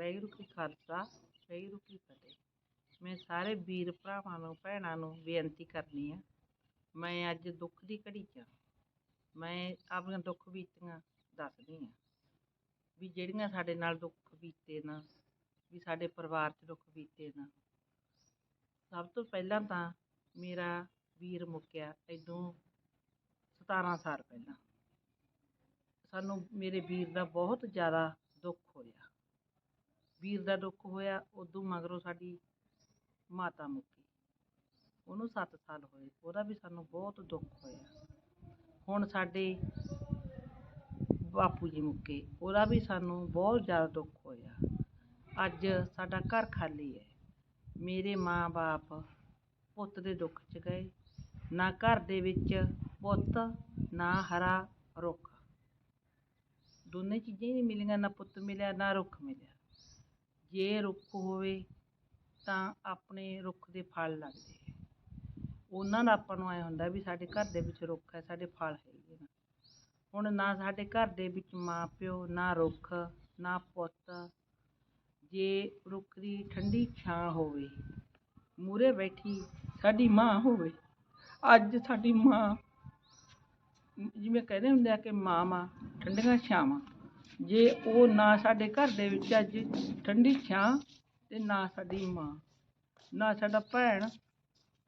ਵਾਹਿਗੁਰੂ ਕੀ ਖਾਲਸਾ ਵਾਹਿਗੁਰੂ ਕੀ ਫਤਿਹ। ਮੈਂ ਸਾਰੇ ਵੀਰ ਭਰਾਵਾਂ ਨੂੰ, ਭੈਣਾਂ ਨੂੰ ਬੇਨਤੀ ਕਰਨੀ ਆ, ਮੈਂ ਅੱਜ ਦੁੱਖ ਦੀ ਘੜੀ 'ਚ ਹਾਂ। ਮੈਂ ਆਪਣੀਆਂ ਦੁੱਖ ਬੀਤੀਆਂ ਦੱਸਦੀ ਹਾਂ ਵੀ ਜਿਹੜੀਆਂ ਸਾਡੇ ਨਾਲ ਦੁੱਖ ਬੀਤੇ ਨਾ, ਵੀ ਸਾਡੇ ਪਰਿਵਾਰ 'ਚ ਦੁੱਖ ਬੀਤੇ ਨਾ, ਸਭ ਤੋਂ ਪਹਿਲਾਂ ਤਾਂ ਮੇਰਾ ਵੀਰ ਮੁੱਕਿਆ ਇਦੋਂ 17 ਸਾਲ ਪਹਿਲਾਂ। ਸਾਨੂੰ ਮੇਰੇ ਵੀਰ ਦਾ ਬਹੁਤ ਜ਼ਿਆਦਾ ਦੁੱਖ ਹੋਇਆ। ਵੀਰ ਦਾ ਦੁੱਖ ਹੋਇਆ, ਉਦੋਂ ਮਗਰੋਂ ਸਾਡੀ ਮਾਤਾ ਮੁੱਕੀ। ਉਹਨੂੰ 7 ਸਾਲ ਹੋਏ, ਉਹਦਾ ਵੀ ਸਾਨੂੰ ਬਹੁਤ ਦੁੱਖ ਹੋਇਆ। ਹੁਣ ਸਾਡੇ ਬਾਪੂ ਜੀ ਮੁੱਕੇ, ਉਹਦਾ ਵੀ ਸਾਨੂੰ ਬਹੁਤ ਜ਼ਿਆਦਾ ਦੁੱਖ ਹੋਇਆ। ਅੱਜ ਸਾਡਾ ਘਰ ਖਾਲੀ ਹੈ। ਮੇਰੇ ਮਾਂ-ਬਾਪ ਪੁੱਤ ਦੇ ਦੁੱਖ 'ਚ ਗਏ। ਨਾ ਘਰ ਦੇ ਵਿੱਚ ਪੁੱਤ, ਨਾ ਹਰਾ ਰੁੱਖ। ਦੋਨੇ ਚੀਜ਼ਾਂ ਹੀ ਨਹੀਂ ਮਿਲੀਆਂ, ਨਾ ਪੁੱਤ ਮਿਲਿਆ, ਨਾ ਰੁੱਖ ਮਿਲਿਆ। ਜੇ ਰੁੱਖ ਹੋਵੇ ਤਾਂ ਆਪਣੇ ਰੁੱਖ ਦੇ ਫਲ ਲੱਗਦੇ ਹੈ ਉਹਨਾਂ ਦਾ ਆਪਾਂ ਨੂੰ ਐਂ ਹੁੰਦਾ ਵੀ ਸਾਡੇ ਘਰ ਦੇ ਵਿੱਚ ਰੁੱਖ ਹੈ, ਸਾਡੇ ਫਲ ਹੈਗੇ ਨੇ ਹੁਣ ਨਾ ਸਾਡੇ ਘਰ ਦੇ ਵਿੱਚ ਮਾਂ ਪਿਓ, ਨਾ ਰੁੱਖ, ਨਾ ਪੁੱਤ, ਜੇ ਰੁੱਖ ਦੀ ਠੰਡੀ ਛਾਂ ਹੋਵੇ, ਮੂਹਰੇ ਬੈਠੀ ਸਾਡੀ ਮਾਂ ਹੋਵੇ, ਅੱਜ ਸਾਡੀ ਮਾਂ, ਜਿਵੇਂ ਕਹਿੰਦੇ ਹੁੰਦੇ ਆ ਕਿ ਮਾਂ ਮਾਂ ਠੰਡੀਆਂ ਛਾਵਾਂ। ਜੇ ਉਹ ਨਾ ਸਾਡੇ ਘਰ ਦੇ ਵਿੱਚ ਅੱਜ ਠੰਡੀ ਛਾਂ ਤੇ ਨਾ ਸਾਡੀ ਮਾਂ, ਨਾ ਸਾਡਾ ਭੈਣ,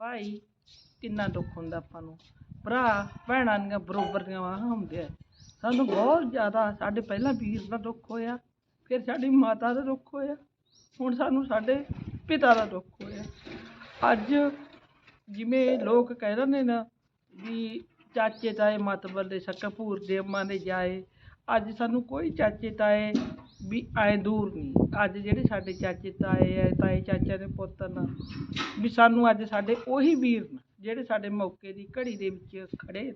ਭਾਈ, ਕਿੰਨਾ ਦੁੱਖ ਹੁੰਦਾ ਆਪਾਂ ਨੂੰ। ਭਰਾ, ਭੈਣਾਂ ਦੀਆਂ ਬਰੋਬਰ ਦੀਆਂ ਵਾਹਾਂ ਹੁੰਦੇ ਆ ਸਾਨੂੰ ਬਹੁਤ ਜ਼ਿਆਦਾ ਸਾਡੇ ਪਹਿਲਾਂ ਵੀਰ ਦਾ ਦੁੱਖ ਹੋਇਆ, ਫਿਰ ਸਾਡੀ ਮਾਤਾ ਦਾ ਦੁੱਖ ਹੋਇਆ, ਹੁਣ ਸਾਨੂੰ ਸਾਡੇ ਪਿਤਾ ਦਾ ਦੁੱਖ ਹੋਇਆ। ਅੱਜ ਜਿਵੇਂ ਲੋਕ ਕਹਿ ਦਿੰਦੇ ਨੇ ਵੀ ਚਾਚੇ ਤਾਏ ਮਤਬਰ ਦੇ ਸੱਕ ਭੂਰ ਦੇ, ਅੰਮਾਂ ਦੇ ਜਾਏ ਅੱਜ ਸਾਨੂੰ ਕੋਈ ਚਾਚੇ ਤਾਏ ਵੀ ਐਂ ਦੂਰ ਨਹੀਂ। ਅੱਜ ਜਿਹੜੇ ਸਾਡੇ ਚਾਚੇ ਤਾਏ ਐ ਤਾਏ ਚਾਚਿਆਂ ਦੇ ਪੁੱਤ ਨਾ, ਵੀ ਸਾਨੂੰ ਅੱਜ ਸਾਡੇ ਉਹੀ ਵੀਰ ਨੇ, ਜਿਹੜੇ ਸਾਡੇ ਮੌਕੇ ਦੀ ਘੜੀ ਦੇ ਵਿੱਚ ਖੜੇ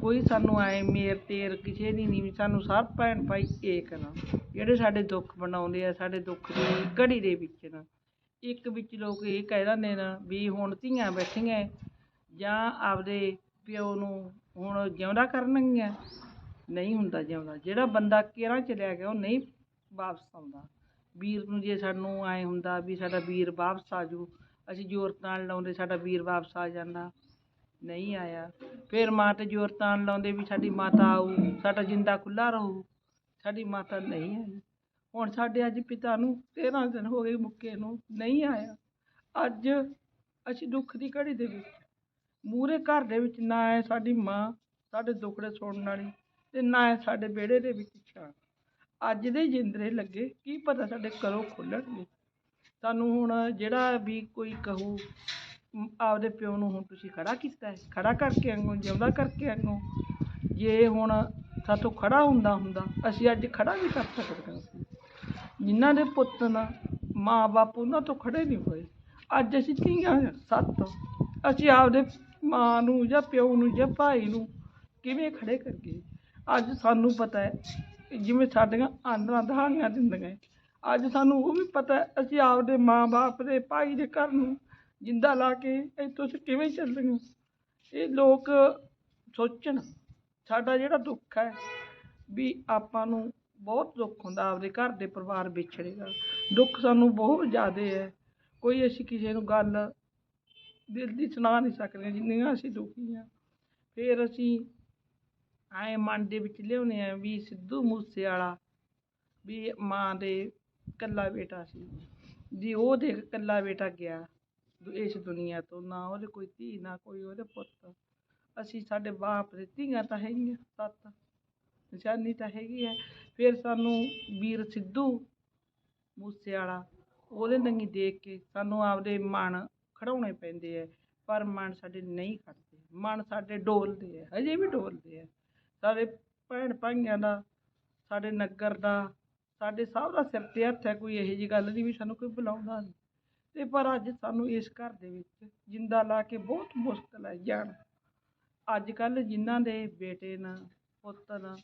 ਕੋਈ ਸਾਨੂੰ ਐਂ ਮੇਰ ਤੇਰ ਕਿਸੇ ਦੀ ਨਹੀਂ ਵੀ ਸਾਨੂੰ ਸਭ ਭੈਣ ਭਾਈ ਏਕ ਨਾ। ਜਿਹੜੇ ਸਾਡੇ ਦੁੱਖ ਬਣਾਉਂਦੇ ਆ, ਸਾਡੇ ਦੁੱਖ ਦੀ ਘੜੀ ਦੇ ਵਿੱਚ ਨਾ। ਇੱਕ ਵਿੱਚ ਲੋਕ ਇਹ ਕਹਿ ਦਿੰਦੇ ਨੇ ਵੀ ਹੁਣ ਧੀਆਂ ਬੈਠੀਆਂ ਜਾਂ ਆਪਦੇ ਪਿਓ ਨੂੰ ਹੁਣ ਜਿਉਂਦਾ ਕਰਨਗੀਆਂ। ਨਹੀਂ ਹੁੰਦਾ ਜਿਉਂਦਾ। ਜਿਹੜਾ ਬੰਦਾ ਕੇਰਾਂ ਚਲਿਆ ਗਿਆ, ਉਹ ਨਹੀਂ ਵਾਪਸ ਆਉਂਦਾ। ਵੀਰ ਨੂੰ ਜੇ ਸਾਨੂੰ ਐਂ ਹੁੰਦਾ ਵੀ ਸਾਡਾ ਵੀਰ ਵਾਪਸ ਆ ਜਾਊ ਅਸੀਂ ਜ਼ੋਰ ਤਾਣ ਲਾਉਂਦੇ, ਸਾਡਾ ਵੀਰ ਵਾਪਸ ਆ ਜਾਂਦਾ। ਨਹੀਂ ਆਇਆ। ਫਿਰ ਮਾਂ ਤੇ ਜ਼ੋਰ ਤਾਣ ਲਾਉਂਦੇ ਵੀ ਸਾਡੀ ਮਾਤਾ ਆਊ, ਸਾਡਾ ਜਿੰਦਾ ਖੁੱਲ੍ਹਾ ਰਹੂ। ਸਾਡੀ ਮਾਤਾ ਨਹੀਂ ਆਈ। ਹੁਣ ਸਾਡੇ ਅੱਜ ਪਿਤਾ ਨੂੰ 13 ਦਿਨ ਹੋ ਗਏ ਮੁੱਕੇ ਨੂੰ ਨਹੀਂ ਆਇਆ। ਅੱਜ ਅਸੀਂ ਦੁੱਖ ਦੀ ਘੜੀ ਦੇ ਵਿੱਚ, ਮੂਹਰੇ ਘਰ ਦੇ ਵਿੱਚ ਨਾ ਆਏ ਸਾਡੀ ਮਾਂ, ਸਾਡੇ ਦੁੱਖੜੇ ਸੁਣਨ ਵਾਲੀ। ਤੇ ਨਾ ਸਾਡੇ ਵਿਹੜੇ ਦੇ ਵਿੱਚ ਛਾਂ। ਅੱਜ ਦੇ ਜਿੰਦਰੇ ਲੱਗੇ, ਕੀ ਪਤਾ ਸਾਡੇ ਕਦੋਂ ਖੋਲਣਗੇ। ਸਾਨੂੰ ਹੁਣ ਜਿਹੜਾ ਵੀ ਕੋਈ ਕਹੂ ਆਪਦੇ ਪਿਓ ਨੂੰ ਹੁਣ ਤੁਸੀਂ ਖੜਾ ਕੀਤਾ ਹੈ, ਖੜਾ ਕਰਕੇ ਆਂਗੋ, ਜਿਉਂਦਾ ਕਰਕੇ ਆਂਗੋ। ਜੇ ਹੁਣ ਸਾਥੋਂ ਖੜਾ ਹੁੰਦਾ ਹੁੰਦਾ, ਅਸੀਂ ਅੱਜ ਖੜਾ ਵੀ ਕਰ ਸਕਦੇ ਸੀ ਜਿਨ੍ਹਾਂ ਦੇ ਪੁੱਤ ਨਾ, ਮਾਂ ਬਾਪ ਉਹਨਾਂ ਤੋਂ ਖੜੇ ਨਹੀਂ ਹੋਏ। ਅੱਜ ਅਸੀਂ ਧੀਆਂ ਸੱਤ। ਅਸੀਂ ਆਪਦੇ ਮਾਂ ਨੂੰ ਜਾਂ ਪਿਓ ਨੂੰ ਜਾਂ ਭਾਈ ਨੂੰ ਕਿਵੇਂ ਖੜੇ ਕਰਕੇ ਅੱਜ ਸਾਨੂੰ ਪਤਾ ਹੈ ਕਿ ਜਿਵੇਂ ਸਾਡੀਆਂ ਆਂਦਰਾਂ ਦਹਾੜੀਆਂ ਦਿੰਦੀਆਂ ਅੱਜ ਸਾਨੂੰ ਉਹ ਵੀ ਪਤਾ ਹੈ, ਅਸੀਂ ਆਪਦੇ ਮਾਂ ਬਾਪ ਦੇ, ਭਾਈ ਦੇ ਘਰ ਨੂੰ ਜਿੰਦਾ ਲਾ ਕੇ ਇੱਥੋਂ ਅਸੀਂ ਕਿਵੇਂ ਚੱਲਦੇ ਚੱਲਾਂਗੇ ਇਹ ਲੋਕ ਸੋਚਣ, ਸਾਡਾ ਜਿਹੜਾ ਦੁੱਖ ਹੈ ਵੀ ਆਪਾਂ ਨੂੰ ਬਹੁਤ ਦੁੱਖ ਹੁੰਦਾ ਆਪਦੇ ਘਰ ਦੇ ਪਰਿਵਾਰ ਵਿਛੜੇ ਦਾ। ਦੁੱਖ ਸਾਨੂੰ ਬਹੁਤ ਜ਼ਿਆਦਾ ਹੈ। ਕੋਈ ਅਸੀਂ ਕਿਸੇ ਨੂੰ ਗੱਲ ਦਿਲ ਦੀ ਸੁਣਾ ਨਹੀਂ ਸਕਦੇ, ਜਿੰਨੀਆਂ ਅਸੀਂ ਦੁਖੀ ਹਾਂ। ਫਿਰ ਅਸੀਂ ਐਂ ਮਨ ਦੇ ਵਿੱਚ ਲਿਆਉਂਦੇ ਹਾਂ ਵੀ ਸਿੱਧੂ ਮੂਸੇਵਾਲਾ ਵੀ ਮਾਂ ਦੇ ਇਕੱਲਾ ਬੇਟਾ ਸੀ। ਜੀ ਉਹ ਦੇਖ ਇਕੱਲਾ ਬੇਟਾ ਗਿਆ ਇਸ ਦੁਨੀਆ ਤੋਂ, ਨਾ ਉਹਦੇ ਕੋਈ ਧੀ, ਨਾ ਕੋਈ ਉਹਦੇ ਪੁੱਤ। ਅਸੀਂ ਸਾਡੇ ਬਾਪ ਦੇ ਧੀਆਂ ਤਾਂ ਹੈਗੀਆਂ, ਸੱਤ। ਨਿਸ਼ਾਨੀ ਤਾਂ ਹੈਗੀ ਹੈ ਫਿਰ ਸਾਨੂੰ ਵੀਰ ਸਿੱਧੂ ਮੂਸੇਵਾਲਾ, ਉਹਦੇ ਨੰਗੀ ਦੇਖ ਕੇ ਸਾਨੂੰ ਆਪਦੇ ਮਨ ਖੜਾਉਣੇ ਪੈਂਦੇ ਹੈ ਪਰ ਮਨ ਸਾਡੇ ਨਹੀਂ ਖੜਦੇ। ਮਨ ਸਾਡੇ ਡੋਲਦੇ ਹੈ ਹਜੇ ਵੀ ਡੋਲਦੇ ਹੈ ਸਾਡੇ ਭੈਣ ਭਾਈਆਂ ਦਾ, ਸਾਡੇ ਨਗਰ ਦਾ, ਸਾਡੇ ਸਭ ਦਾ ਸਿਰ ਤੇ ਹੱਥ ਹੈ, ਕੋਈ ਇਹੋ ਜਿਹੀ ਗੱਲ ਨਹੀਂ ਵੀ ਸਾਨੂੰ ਕੋਈ ਬੁਲਾਉਂਦਾ ਨਹੀਂ। ਅਤੇ ਪਰ ਅੱਜ ਸਾਨੂੰ ਇਸ ਘਰ ਦੇ ਵਿੱਚ ਜਿੰਦਾ ਲਾ ਕੇ ਬਹੁਤ ਮੁਸ਼ਕਲ ਹੈ ਜਾਣ। ਅੱਜ ਕੱਲ੍ਹ ਜਿਨ੍ਹਾਂ ਦੇ ਬੇਟੇ ਨਾ, ਪੁੱਤ ਨਾ,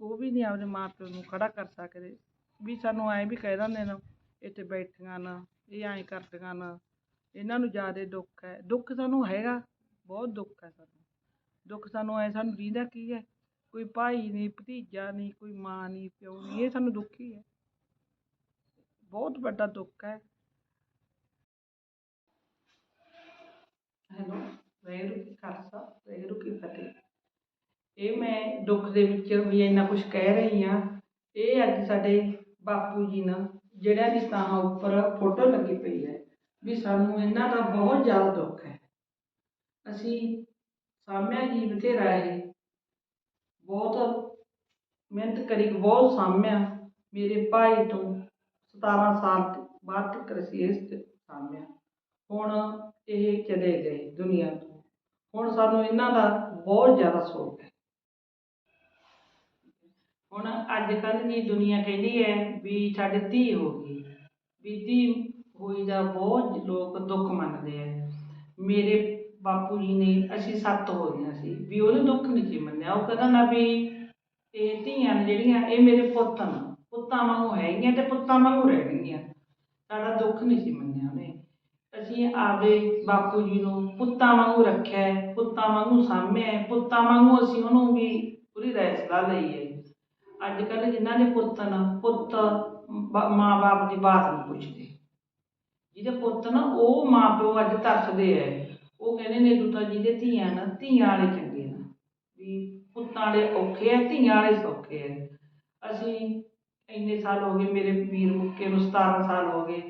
ਉਹ ਵੀ ਨਹੀਂ ਆਪਦੇ ਮਾਂ ਪਿਓ ਨੂੰ ਖੜ੍ਹਾ ਕਰ ਸਕਦੇ। ਵੀ ਸਾਨੂੰ ਐਂ ਵੀ ਕਹਿ ਦਿੰਦੇ ਨੇ, ਇੱਥੇ ਬੈਠੀਆਂ ਨਾ, ਇਹ ਐਂ ਕਰਦੀਆਂ ਨਾ, ਇਹਨਾਂ ਨੂੰ ਜ਼ਿਆਦਾ ਦੁੱਖ ਹੈ। ਦੁੱਖ ਸਾਨੂੰ ਹੈਗਾ, ਬਹੁਤ ਦੁੱਖ ਹੈ ਸਾਨੂੰ। ਦੁੱਖ ਸਾਨੂੰ ਐ ਸਾਨੂੰ ਦੀਂਦਾ ਕੀ ਹੈ ਕੋਈ ਭਾਈ ਨਹੀਂ ਭਤੀਜਾ ਨਹੀਂ ਕੋਈ ਮਾਂ ਨਹੀਂ ਪਿਓ ਨਹੀਂ ਇਹ ਸਾਨੂੰ ਦੁੱਖ ਹੀ ਹੈ ਬਹੁਤ ਵੱਡਾ ਦੁੱਖ ਹੈ ਹੈਲੋ, ਵਾਹਿਗੁਰੂ ਜੀ ਖਾਲਸਾ, ਵਾਹਿਗੁਰੂ ਕੀ ਫਤਿਹ। ਇਹ ਮੈਂ ਦੁੱਖ ਦੇ ਵਿੱਚ ਵੀ ਇੰਨਾ ਕੁਝ ਕਹਿ ਰਹੀ ਹਾਂ। ਇਹ ਅੱਜ ਸਾਡੇ ਬਾਪੂ ਜੀ ਨਾਲ ਜਿਹੜਿਆਂ ਦੀ ਤਾਂ ਉੱਪਰ ਫੋਟੋ ਲੱਗੀ ਪਈ ਹੈ ਵੀ ਸਾਨੂੰ ਇਹਨਾਂ ਦਾ ਬਹੁਤ ਜ਼ਿਆਦਾ ਦੁੱਖ ਹੈ। ਅਸੀਂ ਸਾਂਭਿਆ ਜੀ ਬਥੇਰਾ ਇਹ ਬਹੁਤ ਮਿਹਨਤ ਕਰੀ, ਬਹੁਤ ਸਾਂਭਿਆ ਮੇਰੇ ਭਾਈ ਤੋਂ 17 ਸਾਲ ਬਾਅਦ ਤੱਕ ਅਸੀਂ ਇਸ ਸਾਂਭਿਆ ਹੁਣ ਇਹ ਚਲੇ ਗਏ ਦੁਨੀਆ ਤੋਂ। ਹੁਣ ਸਾਨੂੰ ਇਹਨਾਂ ਦਾ ਬਹੁਤ ਜ਼ਿਆਦਾ ਸੋਗ ਹੈ। ਹੁਣ ਅੱਜ ਕੱਲ੍ਹ ਦੀ ਦੁਨੀਆ ਕਹਿੰਦੀ ਹੈ ਵੀ ਸਾਡੇ ਧੀ ਹੋ ਗਈ। ਵੀ ਧੀ ਹੋਈ ਦਾ ਬਹੁਤ ਲੋਕ ਦੁੱਖ ਮੰਨਦੇ ਆ। ਮੇਰੇ ਬਾਪੂ ਜੀ ਨੇ ਅਸੀਂ ਸੱਤ ਹੋ ਗਈਆਂ ਸੀ ਵੀ ਉਹਨੇ ਦੁੱਖ ਨਹੀਂ ਸੀ ਮੰਨਿਆ। ਉਹ ਕਹਿੰਦਾ ਨਾ ਵੀ ਇਹ ਧੀਆਂ ਨੇ ਜਿਹੜੀਆਂ ਇਹ ਮੇਰੇ ਪੁੱਤ ਨੇ। ਪੁੱਤਾਂ ਵਾਂਗੂ ਹੈਗੀਆਂ ਤੇ ਪੁੱਤਾਂ ਵਾਂਗੂ ਰਹਿਣਗੀਆਂ। ਸਾਡਾ ਦੁੱਖ ਨਹੀਂ ਸੀ ਮੰਨਿਆ ਉਹਨੇ। ਅਸੀਂ ਆਪਦੇ ਬਾਪੂ ਜੀ ਨੂੰ ਪੁੱਤਾਂ ਵਾਂਗੂ ਰੱਖਿਆ ਹੈ, ਪੁੱਤਾਂ ਵਾਂਗੂ ਸਾਂਭਿਆ ਹੈ, ਪੁੱਤਾਂ ਵਾਂਗੂ ਅਸੀਂ ਉਹਨੂੰ ਵੀ ਪੂਰੀ ਰਹਿ ਸਲਾਹ ਲਈ ਹੈ। ਅੱਜ ਕੱਲ੍ਹ ਜਿਨ੍ਹਾਂ ਦੇ ਪੁੱਤ ਨਾ ਪੁੱਤ ਮਾਂ-ਬਾਪ ਦੀ ਬਾਤ ਨਹੀਂ ਪੁੱਛਦੇ। ਜਿਹਦੇ ਪੁੱਤ ਨਾ ਉਹ ਮਾਂ ਪਿਓ ਅੱਜ ਤਰਸਦੇ ਹੈ। ਉਹ ਕਹਿੰਦੇ ਨੇ ਤੂੰ ਜੀ ਦੇ ਧੀਆਂ ਨਾ, ਧੀਆਂ ਵਾਲੇ ਚੰਗੇ ਨਾ। ਵੀ ਪੁੱਤਾਂ ਵਾਲੇ ਔਖੇ ਐ ਧੀਆਂ ਵਾਲੇ ਸੌਖੇ ਐ ਅਸੀਂ ਇੰਨੇ ਸਾਲ ਹੋ ਗਏ, ਮੇਰੇ ਵੀਰ ਮੁੱਕੇ ਨੂੰ 17 ਸਾਲ ਹੋ ਗਏ।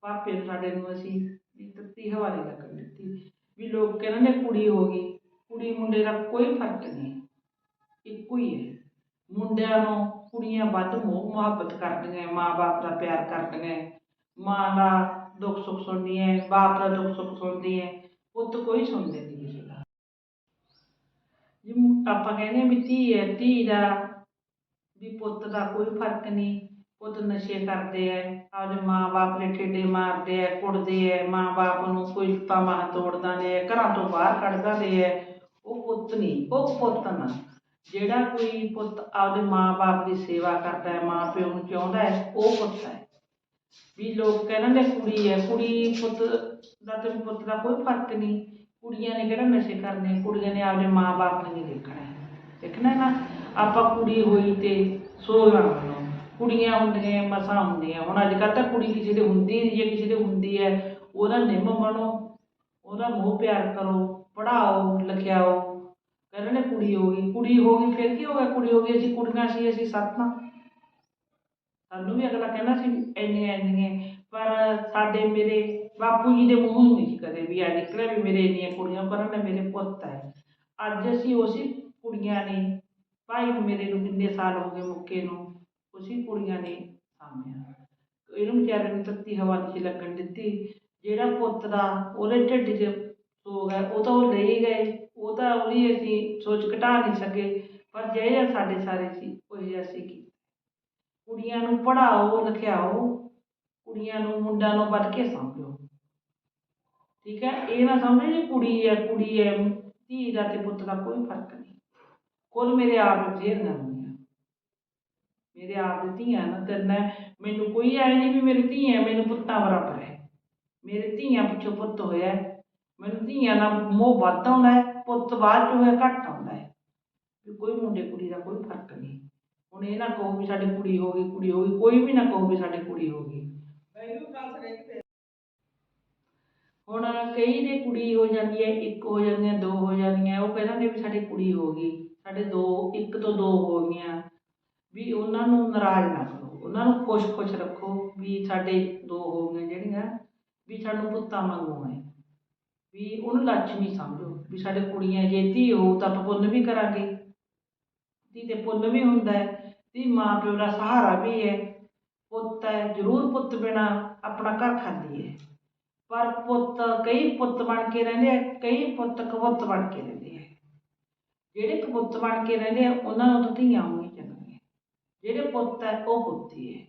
ਪਾਪੇ ਨੂੰ ਸਾਡੇ ਨੂੰ ਅਸੀਂ ਵੀ ਤੱਤੀ ਹਵਾ ਨਹੀਂ ਲੱਗਣ ਦਿੱਤੀ। ਵੀ ਲੋਕ ਕਹਿੰਦੇ ਨੇ ਕੁੜੀ ਹੋ ਗਈ, ਕੁੜੀ ਮੁੰਡੇ ਦਾ ਕੋਈ ਫ਼ਰਕ ਨਹੀਂ। ਇੱਕੋ ਹੀ ਹੈ। ਮੁੰਡਿਆਂ ਨੂੰ ਕੁੜੀਆਂ ਵੱਧ ਮੋਹ ਮੁਹੱਬਤ ਕਰਦੀਆਂ, ਮਾਂ-ਬਾਪ ਦਾ ਪਿਆਰ ਕਰਦੀਆਂ। ਮਾਂ ਦਾ ਦੁੱਖ ਸੁੱਖ ਸੁਣਦੀਆਂ, ਬਾਪ ਦਾ ਦੁੱਖ ਸੁੱਖ ਸੁਣਦੀਆਂ। ਪੁੱਤ ਕੋਈ ਸੁਣਦੇ ਨਹੀਂ ਕਿਸੇ ਦਾ। ਜਿਵੇਂ ਆਪਾਂ ਕਹਿੰਦੇ ਵੀ ਧੀ ਹੈ, ਧੀ ਦਾ ਵੀ ਪੁੱਤ ਦਾ ਕੋਈ ਫ਼ਰਕ ਨਹੀਂ ਪੁੱਤ ਨਸ਼ੇ ਕਰਦੇ ਐ ਆਪਦੇ ਮਾਂ-ਬਾਪ ਦੇ ਠੇਡੇ ਮਾਰਦੇ ਐ ਕੁੱਟਦੇ ਐ ਮਾਂ-ਬਾਪ ਨੂੰ ਕੋਈ ਲੱਤਾਂ ਤੋੜਦਾ ਨੇ, ਘਰਾਂ ਤੋਂ ਬਾਹਰ ਕੱਢਦਾ ਦੇ ਐ ਉਹ ਪੁੱਤ ਨਹੀਂ ਉਹ ਪੁੱਤ ਨਾ। ਜਿਹੜਾ ਕੋਈ ਪੁੱਤ ਆਪਦੇ ਮਾਂ-ਬਾਪ ਦੀ ਸੇਵਾ ਕਰਦਾ ਹੈ, ਮਾਂ-ਪਿਓ ਨੂੰ ਚਾਹੁੰਦਾ ਹੈ, ਉਹ ਪੁੱਤ ਹੈ। ਵੀ ਲੋਕ ਕਹਿੰਦੇ ਨੇ ਕੁੜੀ ਹੈ, ਕੁੜੀ ਪੁੱਤ ਦਾ ਤੇ ਪੁੱਤ ਦਾ ਕੋਈ ਫ਼ਰਕ ਨਹੀਂ। ਕੁੜੀਆਂ ਨੇ ਕਿਹੜਾ ਨਸ਼ੇ ਕਰਨੇ, ਕੁੜੀਆਂ ਨੇ ਆਪਦੇ ਮਾਂ-ਬਾਪ ਨੂੰ ਨਹੀਂ ਦੇਖਣਾ ਦੇਖਣਾ ਹੈ ਨਾ, ਆਪਾਂ ਕੁੜੀ ਹੋਈ ਤੇ ਸੋਹਣਾ ਬਣੋ ਕੁੜੀਆਂ ਹੁੰਦੀਆਂ, ਮਸਾਂ ਹੁੰਦੀਆਂ। ਹੁਣ ਅੱਜ ਕੱਲ੍ਹ ਤਾਂ ਕੁੜੀ ਕਿਸੇ ਦੇ ਹੁੰਦੀ ਨਹੀਂ, ਜੇ ਕਿਸੇ ਦੇ ਹੁੰਦੀ ਹੈ, ਉਹਦਾ ਨਿੰਮ ਬਣੋ, ਉਹਦਾ ਮੋਹ ਪਿਆਰ ਕਰੋ ਪੜਾਓ ਲਿਖਿਆਓ। ਕਹਿੰਦੇ ਨੇ ਕੁੜੀ ਹੋ ਗਈ, ਕੁੜੀ ਹੋ ਗਈ, ਫਿਰ ਕੀ ਹੋ ਗਿਆ? ਕੁੜੀ ਹੋ ਗਈ, ਅਸੀਂ ਕੁੜੀਆਂ ਸੀ, ਅਸੀਂ ਸੱਤਾਂ ਸਾਨੂੰ ਵੀ ਅਗਲਾ ਕਹਿੰਦਾ ਸੀ ਇੰਨੀਆਂ ਇੰਨੀਆਂ, ਪਰ ਸਾਡੇ ਮੇਰੇ ਬਾਪੂ ਜੀ ਦੇ ਮੂੰਹੋਂ ਨਹੀਂ ਸੀ ਕਦੇ ਵੀ ਆ ਨਿਕਲਿਆ ਵੀ ਮੇਰੇ ਇੰਨੀਆਂ ਕੁੜੀਆਂ ਪਰ ਨੇ ਮੇਰੇ ਪੁੱਤ ਹੈ। ਅੱਜ ਅਸੀਂ ਉਸੇ ਕੁੜੀਆਂ ਨੇ, ਭਾਈ ਨੂੰ ਮੇਰੇ ਨੂੰ ਕਿੰਨੇ ਸਾਲ ਹੋ ਗਏ ਮੁੱਕੇ ਨੂੰ, ਉਸੇ ਕੁੜੀਆਂ ਨੇ ਸਾਂਭਿਆ। ਇਹਨੂੰ ਵਿਚਾਰੇ ਨੂੰ ਤੱਤੀ ਹਵਾ ਨਹੀਂ ਸੀ ਲੱਗਣ ਦਿੱਤੀ। ਜਿਹੜਾ ਪੁੱਤ ਦਾ ਉਹਦੇ ਢਿੱਡ 'ਚ ਸੋਗ ਹੈ, ਉਹ ਤਾਂ ਉਹ ਲੈ ਗਏ। ਉਹ ਤਾਂ ਉਹਦੀ ਅਸੀਂ ਸੋਚ ਘਟਾ ਨਹੀਂ ਸਕੇ, ਪਰ ਜਿਹੜੇ ਸਾਡੇ ਸਾਰੇ ਸੀ, ਉਹ ਜਿਹਾ ਅਸੀਂ ਕੀ ਕੁੜੀਆਂ ਨੂੰ ਪੜ੍ਹਾਓ ਲਿਖਾਓ ਕੁੜੀਆਂ ਨੂੰ, ਮੁੰਡਿਆਂ ਨੂੰ ਵੱਧ ਕੇ ਸਮਝੋ ਠੀਕ ਹੈ? ਇਹ ਨਾ ਸਮਝੋ ਜੀ ਕੁੜੀ ਹੈ ਕੁੜੀ ਹੈ, ਧੀ ਦਾ ਤੇ ਪੁੱਤ ਦਾ ਕੋਈ ਫ਼ਰਕ ਨਹੀਂ। ਕੋਲ ਮੇਰੇ ਆਪ ਬਥੇਰੀਆਂ ਹੁੰਦੀਆਂ ਮੇਰੇ ਆਪ ਦੀ ਧੀਆਂ ਨਾ ਕਰਨਾ ਮੈਨੂੰ ਕੋਈ ਐ ਨਹੀਂ ਵੀ ਮੇਰੀ ਧੀਆਂ ਮੈਨੂੰ ਪੁੱਤਾਂ ਬਰਾਬਰ ਹੈ ਮੇਰੇ ਧੀਆਂ ਪਿੱਛੋਂ ਪੁੱਤ ਹੋਇਆ ਮੈਨੂੰ ਧੀਆਂ ਨਾਲ ਮੋਹ ਵੱਧ ਆਉਂਦਾ ਹੈ ਪੁੱਤ ਬਾਅਦ ਚ ਹੋਇਆ ਘੱਟ ਆਉਂਦਾ ਹੈ ਵੀ ਕੋਈ ਮੁੰਡੇ ਕੁੜੀ ਦਾ ਕੋਈ ਫ਼ਰਕ ਨਹੀਂ। ਹੁਣ ਇਹ ਨਾ ਕਹੋ ਵੀ ਸਾਡੇ ਕੁੜੀ ਹੋ ਗਈ ਕੁੜੀ ਹੋ ਗਈ ਕੋਈ ਵੀ ਨਾ ਕਹੋ ਵੀ ਸਾਡੇ ਕੁੜੀ ਹੋ ਗਈ। ਹੁਣ ਕਈ ਦੇ ਕੁੜੀ ਹੋ ਜਾਂਦੀ ਹੈ ਇੱਕ ਹੋ ਜਾਂਦੀਆਂ ਦੋ ਹੋ ਜਾਂਦੀਆਂ ਉਹ ਕਹਿੰਦੇ ਨੇ ਵੀ ਸਾਡੀ ਕੁੜੀ ਹੋ ਗਈ ਸਾਡੇ ਦੋ ਇੱਕ ਤੋਂ ਦੋ ਹੋ ਗਈਆਂ। ਵੀ ਉਹਨਾਂ ਨੂੰ ਨਾਰਾਜ਼ ਨਾ ਕਰੋ ਉਹਨਾਂ ਨੂੰ ਖੁਸ਼-ਖੁਸ਼ ਰੱਖੋ ਵੀ ਸਾਡੇ ਦੋ ਹੋ ਗਈਆਂ ਜਿਹੜੀਆਂ ਵੀ ਸਾਨੂੰ ਪੁੱਤਾਂ ਵਾਂਗੂ ਹੈ ਵੀ ਉਹਨੂੰ ਲੱਛਮੀ ਸਮਝੋ ਵੀ ਸਾਡੇ ਕੁੜੀਆਂ ਜੇ ਧੀ ਹੋ ਤਾਂ ਆਪਾਂ ਪੁੰਨ ਵੀ ਕਰਾਂਗੇ। ਧੀ ਤੇ ਪੁੰਨ ਵੀ ਹੁੰਦਾ ਹੈ। ਧੀ ਮਾਂ ਪਿਓ ਦਾ ਸਹਾਰਾ ਵੀ ਹੈ। ਪੁੱਤ ਹੈ, ਜ਼ਰੂਰ ਪੁੱਤ ਬਿਨਾ ਆਪਣਾ ਘਰ ਖਾਲੀ ਹੈ। ਪਰ ਪੁੱਤ ਕਈ ਪੁੱਤ ਬਣ ਕੇ ਰਹਿੰਦੇ ਆ, ਕਈ ਪੁੱਤ ਕਬੁੱਤ ਬਣ ਕੇ ਰਹਿੰਦੇ ਆ। ਜਿਹੜੇ ਕਬੁੱਤ ਬਣ ਕੇ ਰਹਿੰਦੇ ਆ, ਉਹਨਾਂ ਨੂੰ ਤਾਂ ਧੀਆਂ ਹੋਣੀਆਂ ਚਾਹੀਦੀਆਂ ਜਿਹੜੇ ਪੁੱਤ ਹੈ, ਉਹ ਪੁੱਤ ਹੀ ਹੈ।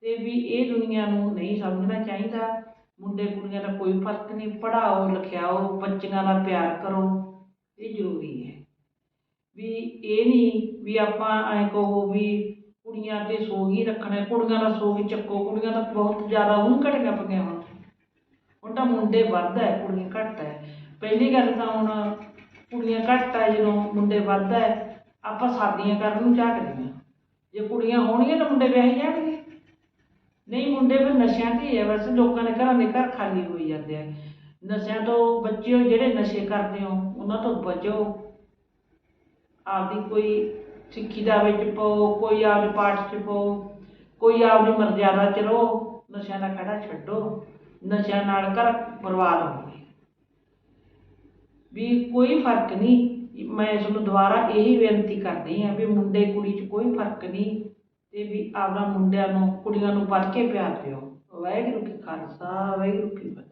ਤੇ ਵੀ ਇਹ ਦੁਨੀਆ ਨੂੰ ਨਹੀਂ ਸਮਝਣਾ ਚਾਹੀਦਾ। ਮੁੰਡੇ ਕੁੜੀਆਂ ਦਾ ਕੋਈ ਫ਼ਰਕ ਨਹੀਂ, ਪੜ੍ਹਾਓ ਲਿਖਾਓ ਬੱਚਿਆਂ ਦਾ ਪਿਆਰ ਕਰੋ, ਇਹ ਜ਼ਰੂਰੀ ਹੈ। ਵੀ ਇਹ ਨਹੀਂ ਵੀ ਆਪਾਂ ਐਂ ਕਹੋ ਵੀ ਕੁੜੀਆਂ ਤੇ ਸੋਗ ਹੀ ਰੱਖਣਾ, ਕੁੜੀਆਂ ਦਾ ਸੋਗ ਹੀ ਚੱਕੋ, ਕੁੜੀਆਂ ਤਾਂ ਬਹੁਤ ਜ਼ਿਆਦਾ ਉਹ ਘਟੀਆਂ ਪਈਆਂ ਹੁਣ ਹੁਣ ਤਾਂ ਮੁੰਡੇ ਵੱਧ ਹੈ ਕੁੜੀਆਂ ਘੱਟ ਹੈ ਪਹਿਲੀ ਗੱਲ ਤਾਂ ਹੁਣ ਕੁੜੀਆਂ ਘੱਟ ਹੈ ਜਦੋਂ ਮੁੰਡੇ ਵੱਧ ਹੈ ਆਪਾਂ ਸ਼ਾਦੀਆਂ ਕਰਨ ਨੂੰ ਝਾਕਦੀਆਂ ਜੇ ਕੁੜੀਆਂ ਹੋਣਗੀਆਂ ਤਾਂ ਮੁੰਡੇ ਵਿਆਹੇ ਜਾਣਗੇ। ਨਹੀਂ, ਮੁੰਡੇ ਫਿਰ ਨਸ਼ਿਆਂ ਤੇ ਹੀ ਹੈ ਵੈਸੇ ਲੋਕਾਂ ਦੇ ਘਰਾਂ ਦੇ ਘਰ ਖਾਲੀ ਹੋਈ ਜਾਂਦੇ ਆ ਨਸ਼ਿਆਂ ਤੋਂ ਬੱਚਿਓ, ਜਿਹੜੇ ਨਸ਼ੇ ਕਰਦੇ ਹੋ, ਉਹਨਾਂ ਤੋਂ ਬਚੋ। ਆਪਦੀ ਕੋਈ ਸਿੱਖੀ ਦਾ ਵਿੱਚ ਪਾਓ, ਕੋਈ ਆਪਦੇ ਪਾਠ 'ਚ ਪਾਓ, ਕੋਈ ਆਪਦੀ ਮਰਜ਼ਾਦਾ 'ਚ ਰਹੋ, ਨਸ਼ਿਆਂ ਦਾ ਖੜਾ ਛੱਡੋ, ਨਸ਼ਿਆਂ ਨਾਲ ਘਰ ਬਰਬਾਦ ਹੋ ਗਏ। ਵੀ ਕੋਈ ਫ਼ਰਕ ਨਹੀਂ, ਮੈਂ ਤੁਹਾਨੂੰ ਦੁਬਾਰਾ ਇਹੀ ਬੇਨਤੀ ਕਰਦੀ ਹਾਂ ਵੀ ਮੁੰਡੇ ਕੁੜੀ 'ਚ ਕੋਈ ਫ਼ਰਕ ਨਹੀਂ ਤੇ ਵੀ ਆਪਣਾ ਮੁੰਡਿਆਂ ਨੂੰ, ਕੁੜੀਆਂ ਨੂੰ ਪੜ੍ਹ ਕੇ ਪਿਆਰ ਦਿਓ। ਵਾਹਿਗੁਰੂ ਕੀ ਖਾਲਸਾ, ਵਾਹਿਗੁਰੂ ਕੀ ਫਤਿਹ।